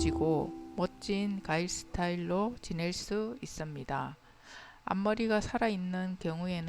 이뻐지고 멋진 가일 스타일로 지낼 수 있습니다. 앞머리가 살아있는 경우에는